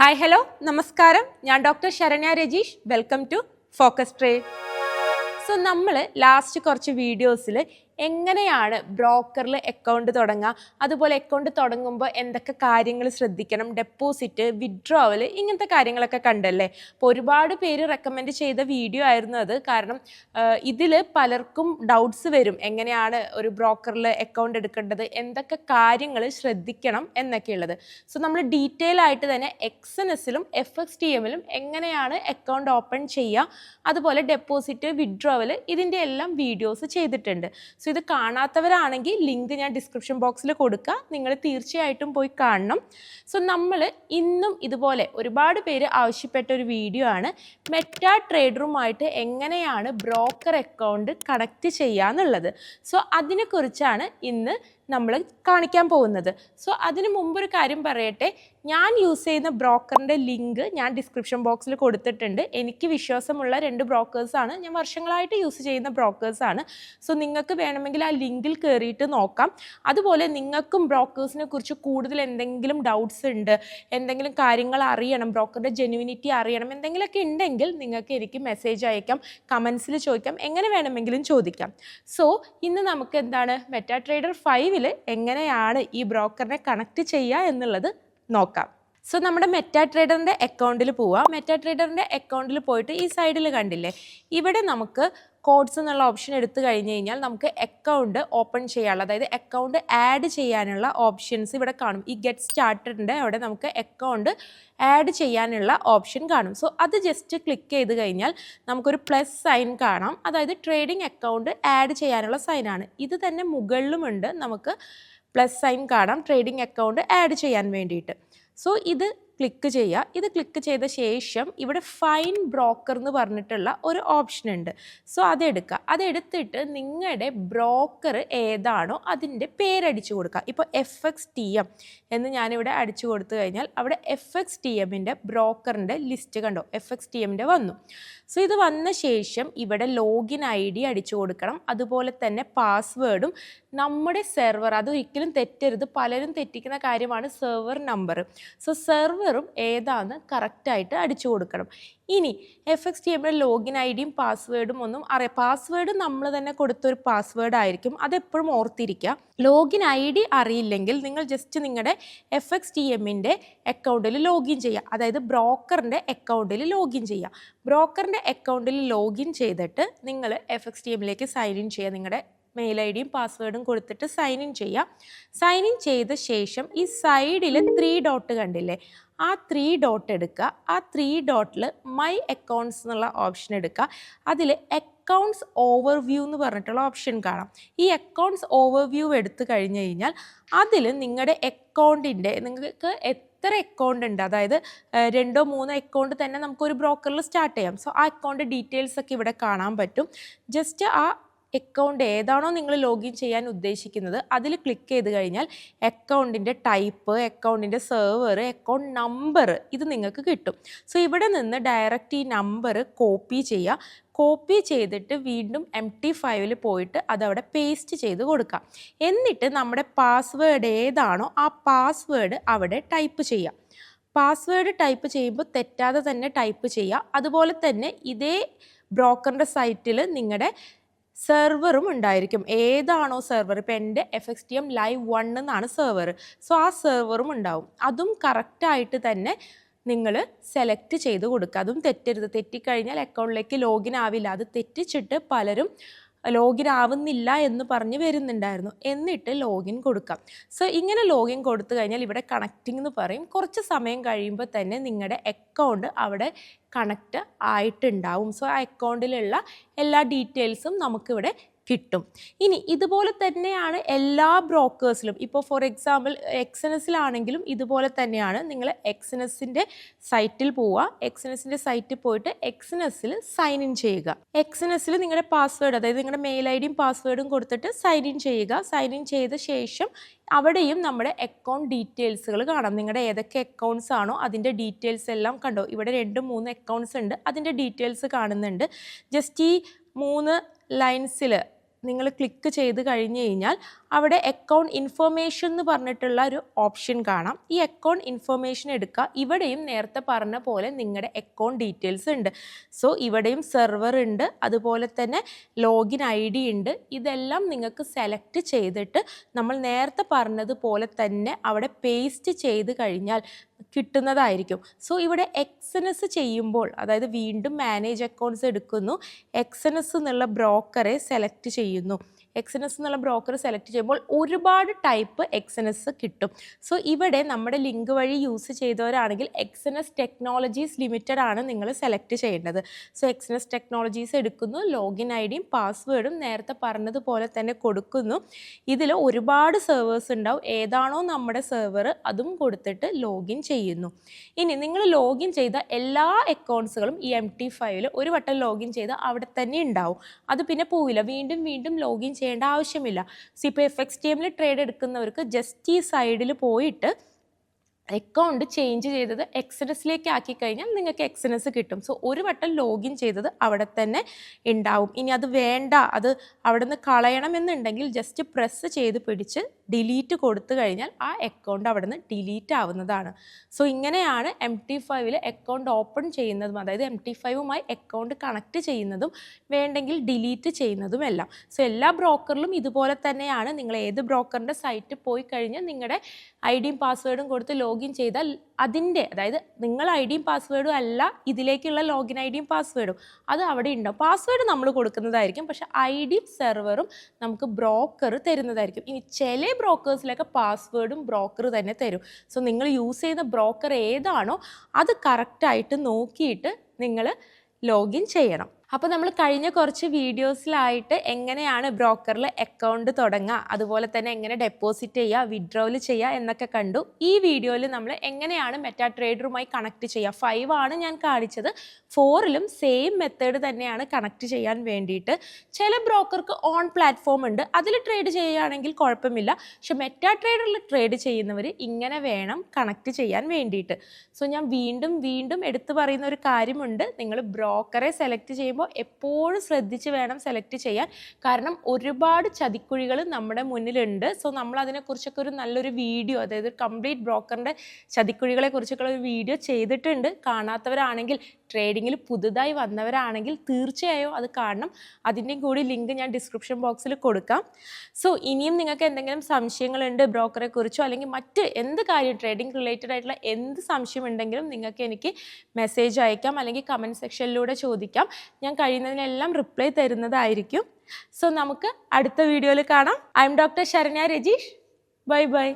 Hi hello നമസ്കാരം. ഞാൻ doctor Saranya Rajeesh. Welcome to focus trade so നമ്മൾ last കുറച്ച് വീഡിയോസിൽ എങ്ങനെയാണ് ബ്രോക്കറിൽ അക്കൗണ്ട് തുടങ്ങുക അതുപോലെ അക്കൗണ്ട് തുടങ്ങുമ്പോൾ എന്തൊക്കെ കാര്യങ്ങൾ ശ്രദ്ധിക്കണം? ഡെപ്പോസിറ്റ് വിഡ്രോവൽ ഇങ്ങനത്തെ കാര്യങ്ങളൊക്കെ കണ്ടല്ലേ? അപ്പോൾ ഒരുപാട് പേര് റെക്കമെൻഡ് ചെയ്ത വീഡിയോ ആയിരുന്നു അത്. കാരണം ഇതിൽ പലർക്കും ഡൗട്ട്സ് വരും. എങ്ങനെയാണ് ഒരു ബ്രോക്കറിൽ അക്കൗണ്ട് എടുക്കേണ്ടത്? എന്തൊക്കെ കാര്യങ്ങൾ ശ്രദ്ധിക്കണം എന്നൊക്കെയുള്ളത്. സോ നമ്മൾ ഡീറ്റെയിൽ ആയിട്ട് തന്നെ എക്സ് എൻ എസിലും എഫ് എക്സ് ടി എമ്മിലും എങ്ങനെയാണ് അക്കൗണ്ട് ഓപ്പൺ ചെയ്യുക അതുപോലെ ഡെപ്പോസിറ്റ് വിഡ്രോവൽ ഇതിന്റെ എല്ലാം വീഡിയോസ് ചെയ്തിട്ടുണ്ട്. സോ ഇത് കാണാത്തവരാണെങ്കിൽ ലിങ്ക് ഞാൻ ഡിസ്ക്രിപ്ഷൻ ബോക്സിൽ കൊടുക്കുക നിങ്ങൾ തീർച്ചയായിട്ടും പോയി കാണണം. സോ നമ്മൾ ഇന്നും ഇതുപോലെ ഒരുപാട് പേര് ആവശ്യപ്പെട്ട ഒരു വീഡിയോ ആണ്. മെറ്റാ ട്രേഡറുമായിട്ട് എങ്ങനെയാണ് ബ്രോക്കർ അക്കൗണ്ട് കണക്ട് ചെയ്യുക എന്നുള്ളത്. സോ അതിനെക്കുറിച്ചാണ് ഇന്ന് നമ്മൾ കാണിക്കാൻ പോകുന്നത്. സോ അതിന് മുമ്പ് ഒരു കാര്യം പറയട്ടെ. ഞാൻ യൂസ് ചെയ്യുന്ന ബ്രോക്കറിന്റെ ലിങ്ക് ഞാൻ ഡിസ്ക്രിപ്ഷൻ ബോക്സിൽ കൊടുത്തിട്ടുണ്ട്. എനിക്ക് വിശ്വാസമുള്ള രണ്ട് ബ്രോക്കേഴ്സാണ് ഞാൻ വർഷങ്ങളായിട്ട് യൂസ് ചെയ്യുന്ന ബ്രോക്കേഴ്സാണ് സോ നിങ്ങൾക്ക് വേണമെങ്കിൽ ആ ലിങ്കിൽ കയറിയിട്ട് നോക്കാം. അതുപോലെ നിങ്ങൾക്കും ബ്രോക്കേഴ്സിനെ കുറിച്ച് കൂടുതൽ എന്തെങ്കിലും ഡൗട്ട്സ് ഉണ്ട് എന്തെങ്കിലും കാര്യങ്ങൾ അറിയണം ബ്രോക്കറുടെ ജെന്യൂനിറ്റി അറിയണം എന്തെങ്കിലുമൊക്കെ ഉണ്ടെങ്കിൽ നിങ്ങൾക്ക് എനിക്ക് മെസ്സേജ് അയക്കാം കമൻസിൽ ചോദിക്കാം എങ്ങനെ വേണമെങ്കിലും ചോദിക്കാം. സോ ഇന്ന് നമുക്ക് എന്താണ് മെറ്റാ ട്രേഡർ ഫൈവിൽ എങ്ങനെയാണ് ഈ ബ്രോക്കറിനെ കണക്ട് ചെയ്യുക എന്നുള്ളത് നോക്കാം. സോ നമ്മുടെ മെറ്റാ ട്രേഡറിന്റെ അക്കൗണ്ടിൽ പോവാം. മെറ്റാ ട്രേഡറിന്റെ അക്കൗണ്ടിൽ പോയിട്ട് ഈ സൈഡിൽ കണ്ടില്ലേ? ഇവിടെ നമുക്ക് കോഡ്സ് എന്നുള്ള ഓപ്ഷൻ എടുത്തു കഴിഞ്ഞ് കഴിഞ്ഞാൽ നമുക്ക് അക്കൗണ്ട് ഓപ്പൺ ചെയ്യാനുള്ള അതായത് അക്കൗണ്ട് ആഡ് ചെയ്യാനുള്ള ഓപ്ഷൻസ് ഇവിടെ കാണും. ഈ ഗെറ്റ് സ്റ്റാർട്ടഡിന്റെ അവിടെ നമുക്ക് അക്കൗണ്ട് ആഡ് ചെയ്യാനുള്ള ഓപ്ഷൻ കാണും. സോ അത് ജസ്റ്റ് ക്ലിക്ക് ചെയ്ത് കഴിഞ്ഞാൽ നമുക്കൊരു പ്ലസ് സൈൻ കാണാം. അതായത് ട്രേഡിംഗ് അക്കൗണ്ട് ആഡ് ചെയ്യാനുള്ള സൈനാണ് ഇത് തന്നെ മുകളിലുമുണ്ട് നമുക്ക് പ്ലസ് സൈൻ കാണാം ട്രേഡിംഗ് അക്കൗണ്ട് ആഡ് ചെയ്യാൻ വേണ്ടിയിട്ട്. സോ ഇത് ക്ലിക്ക് ചെയ്യുക. ഇത് ക്ലിക്ക് ചെയ്ത ശേഷം ഇവിടെ ഫൈൻ ബ്രോക്കർ എന്ന് പറഞ്ഞിട്ടുള്ള ഒരു ഓപ്ഷൻ ഉണ്ട്. സോ അതെടുക്കുക അതെടുത്തിട്ട് നിങ്ങളുടെ ബ്രോക്കർ ഏതാണോ അതിന്റെ പേരടിച്ചു കൊടുക്കുക. ഇപ്പോൾ എഫ് എക്സ് ടി എം എന്ന് ഞാനിവിടെ അടിച്ചു കൊടുത്തു കഴിഞ്ഞാൽ അവിടെ എഫ് എക്സ് ടി എമ്മിന്റെ ബ്രോക്കറിന്റെ ലിസ്റ്റ് കണ്ടോ? എഫ് എക്സ് ടി എമ്മിന്റെ വന്നു. സോ ഇത് വന്ന ശേഷം ഇവിടെ ലോഗിൻ ഐ ഡി അടിച്ചു കൊടുക്കണം. അതുപോലെ തന്നെ പാസ്വേഡും നമ്മുടെ സെർവർ അതൊരിക്കലും തെറ്റരുത്. പലരും തെറ്റിക്കുന്ന കാര്യമാണ് സെർവർ നമ്പർ സോ സെർവറും ഏതാന്ന് കറക്റ്റായിട്ട് അടിച്ചു കൊടുക്കണം. ഇനി എഫ് എക്സ് ടി എമ്മിന്റെ ലോഗിൻ ഐ ഡിയും പാസ്വേഡും ഒന്നും അറിയാം പാസ്വേഡ് നമ്മൾ തന്നെ കൊടുത്തൊരു പാസ്വേഡ് ആയിരിക്കും. അതെപ്പോഴും ഓർത്തിരിക്കുക ലോഗിൻ ഐ ഡി അറിയില്ലെങ്കിൽ നിങ്ങൾ ജസ്റ്റ് നിങ്ങളുടെ എഫ് എക്സ് ടി എമ്മിന്റെ അക്കൗണ്ടിൽ ലോഗിൻ ചെയ്യുക. അതായത് ബ്രോക്കറിന്റെ അക്കൗണ്ടിൽ ലോഗിൻ ചെയ്യുക. ബ്രോക്കറിന്റെ അക്കൗണ്ടിൽ ലോഗിൻ ചെയ്തിട്ട് നിങ്ങൾ എഫ് എക്സ് ടി എമ്മിലേക്ക് സൈൻ ഇൻ ചെയ്യുക. നിങ്ങളുടെ മെയിൽ ഐ ഡിയും പാസ്വേഡും കൊടുത്തിട്ട് സൈൻ ഇൻ ചെയ്യുക സൈൻ ഇൻ ചെയ്ത ശേഷം ഈ സൈഡിൽ ത്രീ ഡോട്ട് കണ്ടില്ലേ? ആ ത്രീ ഡോട്ട് എടുക്കുക. ആ ത്രീ ഡോട്ടിൽ മൈ അക്കൗണ്ട്സ് എന്നുള്ള ഓപ്ഷൻ എടുക്കുക. അതിൽ അക്കൗണ്ട്സ് ഓവർവ്യൂ എന്ന് പറഞ്ഞിട്ടുള്ള ഓപ്ഷൻ കാണാം. ഈ അക്കൗണ്ട്സ് ഓവർവ്യൂ എടുത്തു കഴിഞ്ഞ് കഴിഞ്ഞാൽ അതിൽ നിങ്ങളുടെ അക്കൗണ്ടിന്റെ നിങ്ങൾക്ക് എത്ര അക്കൗണ്ട് ഉണ്ട്? അതായത് രണ്ടോ മൂന്നോ അക്കൗണ്ട് തന്നെ നമുക്കൊരു ബ്രോക്കറിൽ സ്റ്റാർട്ട് ചെയ്യാം. സോ ആ അക്കൗണ്ട് ഡീറ്റെയിൽസ് ഒക്കെ ഇവിടെ കാണാൻ പറ്റും. ജസ്റ്റ് ആ അക്കൗണ്ട് ഏതാണോ നിങ്ങൾ ലോഗിൻ ചെയ്യാൻ ഉദ്ദേശിക്കുന്നത് അതിൽ ക്ലിക്ക് ചെയ്ത് കഴിഞ്ഞാൽ അക്കൗണ്ടിന്റെ ടൈപ്പ് അക്കൗണ്ടിന്റെ സെർവർ അക്കൗണ്ട് നമ്പർ ഇത് നിങ്ങൾക്ക് കിട്ടും. സോ ഇവിടെ നിന്ന് ഡയറക്റ്റ് ഈ നമ്പർ കോപ്പി ചെയ്യുക. കോപ്പി ചെയ്തിട്ട് വീണ്ടും എം ടി ഫൈവിൽ പോയിട്ട് അതവിടെ പേസ്റ്റ് ചെയ്ത് കൊടുക്കാം എന്നിട്ട് നമ്മുടെ പാസ്വേഡ് ഏതാണോ ആ പാസ്വേഡ് അവിടെ ടൈപ്പ് ചെയ്യുക. പാസ്വേഡ് ടൈപ്പ് ചെയ്യുമ്പോൾ തെറ്റാതെ തന്നെ ടൈപ്പ് ചെയ്യുക. അതുപോലെ തന്നെ ഇതേ ബ്രോക്കറിന്റെ സൈറ്റിൽ നിങ്ങളുടെ സെർവറും ഉണ്ടായിരിക്കും. ഏതാണോ സെർവർ ഇപ്പോൾ എന്റെ F X T M live one എന്നാണ് സെർവർ സോ ആ സെർവറും ഉണ്ടാവും. അതും കറക്റ്റായിട്ട് തന്നെ നിങ്ങൾ സെലക്ട് ചെയ്ത് കൊടുക്കുക. അതും തെറ്റരുത്. തെറ്റിക്കഴിഞ്ഞാൽ അക്കൗണ്ടിലേക്ക് ലോഗിൻ ആവില്ല. അത് തെറ്റിച്ചിട്ട് പലരും ലോഗിൻ ആവുന്നില്ല എന്ന് പറഞ്ഞ് വരുന്നുണ്ടായിരുന്നു. എന്നിട്ട് ലോഗിൻ കൊടുക്കാം. സോ ഇങ്ങനെ ലോഗിൻ കൊടുത്തു കഴിഞ്ഞാൽ ഇവിടെ കണക്റ്റിംഗ് എന്ന് പറയും. കുറച്ച് സമയം കഴിയുമ്പോൾ തന്നെ നിങ്ങളുടെ അക്കൗണ്ട് അവിടെ കണക്റ്റ് ആയിട്ടുണ്ടാവും. സോ ആ അക്കൗണ്ടിലുള്ള എല്ലാ ഡീറ്റെയിൽസും നമുക്കിവിടെ കിട്ടും. ഇനി ഇതുപോലെ തന്നെയാണ് എല്ലാ ബ്രോക്കേഴ്സിലും. ഇപ്പോൾ ഫോർ എക്സാമ്പിൾ എക്സനസിലാണെങ്കിലും ഇതുപോലെ തന്നെയാണ് നിങ്ങൾ എക്സനസിന്റെ സൈറ്റിൽ പോവുക. എക്സനസിന്റെ സൈറ്റിൽ പോയിട്ട് എക്സനസിൽ സൈൻ ഇൻ ചെയ്യുക. എക്സനസിൽ നിങ്ങളുടെ പാസ്വേഡ് അതായത് നിങ്ങളുടെ മെയിൽ ഐ ഡിയും പാസ്വേഡും കൊടുത്തിട്ട് സൈൻ ഇൻ ചെയ്യുക. സൈൻ ഇൻ ചെയ്ത ശേഷം അവിടെയും നമ്മുടെ അക്കൗണ്ട് ഡീറ്റെയിൽസുകൾ കാണാം. നിങ്ങളുടെ ഏതൊക്കെ അക്കൗണ്ട്സ് ആണോ അതിന്റെ ഡീറ്റെയിൽസ് എല്ലാം കണ്ടോ? ഇവിടെ രണ്ട് മൂന്ന് അക്കൗണ്ട്സ് ഉണ്ട്. അതിന്റെ ഡീറ്റെയിൽസ് കാണുന്നുണ്ട്. ജസ്റ്റ് ഈ മൂന്ന് ലൈൻസിൽ നിങ്ങൾ ക്ലിക്ക് ചെയ്ത് കഴിഞ്ഞ് കഴിഞ്ഞാൽ അവിടെ അക്കൗണ്ട് ഇൻഫർമേഷൻ എന്ന് പറഞ്ഞിട്ടുള്ള ഒരു ഓപ്ഷൻ കാണാം. ഈ അക്കൗണ്ട് ഇൻഫർമേഷൻ എടുക്കുക. ഇവിടെയും നേരത്തെ പറഞ്ഞ പോലെ നിങ്ങളുടെ അക്കൗണ്ട് ഡീറ്റെയിൽസ് ഉണ്ട്. സോ ഇവിടെയും സെർവർ ഉണ്ട്. അതുപോലെ തന്നെ ലോഗിൻ ഐ ഡി ഉണ്ട്. ഇതെല്ലാം നിങ്ങൾക്ക് സെലക്ട് ചെയ്തിട്ട് നമ്മൾ നേരത്തെ പറഞ്ഞതുപോലെ തന്നെ അവിടെ പേസ്റ്റ് ചെയ്ത് കഴിഞ്ഞാൽ കിട്ടുന്നതായിരിക്കും. സോ ഇവിടെ എക്സനസ് ചെയ്യുമ്പോൾ അതായത് വീണ്ടും മാനേജ് അക്കൗണ്ട്സ് എടുക്കുന്നു. എക്സനസ് എന്നുള്ള ബ്രോക്കറെ സെലക്ട് ചെയ്യുന്നു. എക്സനസ് എന്നുള്ള ബ്രോക്കർ സെലക്ട് ചെയ്യുമ്പോൾ ഒരുപാട് ടൈപ്പ് എക്സനസ് കിട്ടും. സോ ഇവിടെ നമ്മുടെ ലിങ്ക് വഴി യൂസ് ചെയ്തവരാണെങ്കിൽ എക്സനസ് ടെക്നോളജീസ് ലിമിറ്റഡ് ആണ് നിങ്ങൾ സെലക്ട് ചെയ്യേണ്ടത്. സോ എക്സനസ് ടെക്നോളജീസ് എടുക്കുന്നു ലോഗിൻ ഐ ഡിയും പാസ്വേഡും നേരത്തെ പറഞ്ഞതുപോലെ തന്നെ കൊടുക്കുന്നു. ഇതിൽ ഒരുപാട് സെർവേഴ്സ് ഉണ്ടാവും. ഏതാണോ നമ്മുടെ സെർവർ അതും കൊടുത്തിട്ട് ലോഗിൻ ചെയ്യുന്നു. ഇനി നിങ്ങൾ ലോഗിൻ ചെയ്ത എല്ലാ അക്കൗണ്ട്സുകളും ഈ എം ടി ഫൈവിൽ ഒരു വട്ടം ലോഗിൻ ചെയ്ത് അവിടെ തന്നെ ഉണ്ടാവും. അത് പിന്നെ പോവില്ല. വീണ്ടും വീണ്ടും ലോഗിൻ ചെയ്യേണ്ട ആവശ്യമില്ല. സി ഇപ്പോൾ എഫ് എക്സ് ടി എമ്മിൽ ട്രേഡ് എടുക്കുന്നവർക്ക് ജസ്റ്റ് ഈ സൈഡിൽ പോയിട്ട് അക്കൗണ്ട് ചേഞ്ച് ചെയ്തത് എക്സനസിലേക്ക് ആക്കി കഴിഞ്ഞാൽ നിങ്ങൾക്ക് എക്സനസ് കിട്ടും. സോ ഒരു വട്ടം ലോഗിൻ ചെയ്തത് അവിടെ തന്നെ ഉണ്ടാവും. ഇനി അത് വേണ്ട അത് അവിടെ നിന്ന് കളയണമെന്നുണ്ടെങ്കിൽ ജസ്റ്റ് പ്രസ് ചെയ്ത് പിടിച്ച് ഡിലീറ്റ് കൊടുത്തു കഴിഞ്ഞാൽ ആ അക്കൗണ്ട് അവിടെ നിന്ന് ഡിലീറ്റ് ആവുന്നതാണ്. സോ ഇങ്ങനെയാണ് എം ടി ഫൈവിൽ അക്കൗണ്ട് ഓപ്പൺ ചെയ്യുന്നതും അതായത് എം ടി ഫൈവുമായി അക്കൗണ്ട് കണക്ട് ചെയ്യുന്നതും വേണ്ടെങ്കിൽ ഡിലീറ്റ് ചെയ്യുന്നതും എല്ലാം. സോ എല്ലാ ബ്രോക്കറിലും ഇതുപോലെ തന്നെയാണ്. നിങ്ങൾ ഏത് ബ്രോക്കറിന്റെ സൈറ്റ് പോയി കഴിഞ്ഞാൽ നിങ്ങളുടെ ഐ ഡിയും പാസ്വേഡും കൊടുത്ത് ലോഗിൻ ചെയ്താൽ അതിന്റെ അതായത് നിങ്ങൾ ഐ ഡിയും പാസ്വേഡും അല്ല ഇതിലേക്കുള്ള ലോഗിൻ ഐ ഡിയും പാസ്വേഡും അത് അവിടെ ഉണ്ടാവും. പാസ്വേഡ് നമ്മൾ കൊടുക്കുന്നതായിരിക്കും പക്ഷെ ഐ ഡിയും സെർവറും നമുക്ക് ബ്രോക്കർ തരുന്നതായിരിക്കും. ഇനി ചില ബ്രോക്കേഴ്സിലൊക്കെ പാസ്വേഡും ബ്രോക്കർ തന്നെ തരും. സോ നിങ്ങൾ യൂസ് ചെയ്യുന്ന ബ്രോക്കർ ഏതാണോ അത് കറക്റ്റായിട്ട് നോക്കിയിട്ട് നിങ്ങൾ ലോഗിൻ ചെയ്യണം. അപ്പോൾ നമ്മൾ കഴിഞ്ഞ കുറച്ച് വീഡിയോസിലായിട്ട് എങ്ങനെയാണ് ബ്രോക്കറിൽ അക്കൗണ്ട് തുടങ്ങുക അതുപോലെ തന്നെ എങ്ങനെ ഡെപ്പോസിറ്റ് ചെയ്യുക വിഡ്രോവൽ ചെയ്യുക എന്നൊക്കെ കണ്ടു. ഈ വീഡിയോയിൽ നമ്മൾ എങ്ങനെയാണ് മെറ്റാ ട്രേഡറുമായി കണക്ട് ചെയ്യുക ഫൈവ് ആണ് ഞാൻ കാണിച്ചത്. ഫോറിലും സെയിം മെത്തേഡ് തന്നെയാണ് കണക്ട് ചെയ്യാൻ വേണ്ടിയിട്ട്. ചില ബ്രോക്കർക്ക് ഓൺ പ്ലാറ്റ്ഫോം ഉണ്ട്. അതിൽ ട്രേഡ് ചെയ്യുകയാണെങ്കിൽ കുഴപ്പമില്ല. പക്ഷെ മെറ്റാ ട്രേഡറിൽ ട്രേഡ് ചെയ്യുന്നവർ ഇങ്ങനെ വേണം കണക്ട് ചെയ്യാൻ വേണ്ടിയിട്ട്. സോ ഞാൻ വീണ്ടും വീണ്ടും എടുത്തു പറയുന്ന ഒരു കാര്യമുണ്ട്. നിങ്ങൾ ബ്രോക്കറെ സെലക്ട് ചെയ്യുമ്പോൾ എപ്പോഴും ശ്രദ്ധിച്ച് വേണം സെലക്ട് ചെയ്യാൻ. കാരണം ഒരുപാട് ചതിക്കുഴികൾ നമ്മുടെ മുന്നിലുണ്ട്. സോ നമ്മൾ അതിനെക്കുറിച്ചൊക്കെ ഒരു നല്ലൊരു വീഡിയോ അതായത് കംപ്ലീറ്റ് ബ്രോക്കറിന്റെ ചതിക്കുഴികളെ കുറിച്ചൊക്കെ ഒരു വീഡിയോ ചെയ്തിട്ടുണ്ട്. കാണാത്തവരാണെങ്കിൽ ട്രേഡിങ്ങിൽ പുതുതായി വന്നവരാണെങ്കിൽ തീർച്ചയായും അത് കാണണം. അതിന്റെയും കൂടി ലിങ്ക് ഞാൻ ഡിസ്ക്രിപ്ഷൻ ബോക്സിൽ കൊടുക്കാം. സോ ഇനിയും നിങ്ങൾക്ക് എന്തെങ്കിലും സംശയങ്ങളുണ്ട് ബ്രോക്കറെ കുറിച്ചോ അല്ലെങ്കിൽ മറ്റ് എന്ത് കാര്യം ട്രേഡിംഗ് റിലേറ്റഡ് ആയിട്ടുള്ള എന്ത് സംശയം ഉണ്ടെങ്കിലും നിങ്ങൾക്ക് എനിക്ക് മെസ്സേജ് അയക്കാം അല്ലെങ്കിൽ കമന്റ് സെക്ഷനിലൂടെ ചോദിക്കാം. ഞാൻ കഴിയുന്നതിനെല്ലാം റിപ്ലൈ തരുന്നതായിരിക്കും. സോ നമുക്ക് അടുത്ത വീഡിയോയിൽ കാണാം. I am doctor Saranya Rajeesh bye bye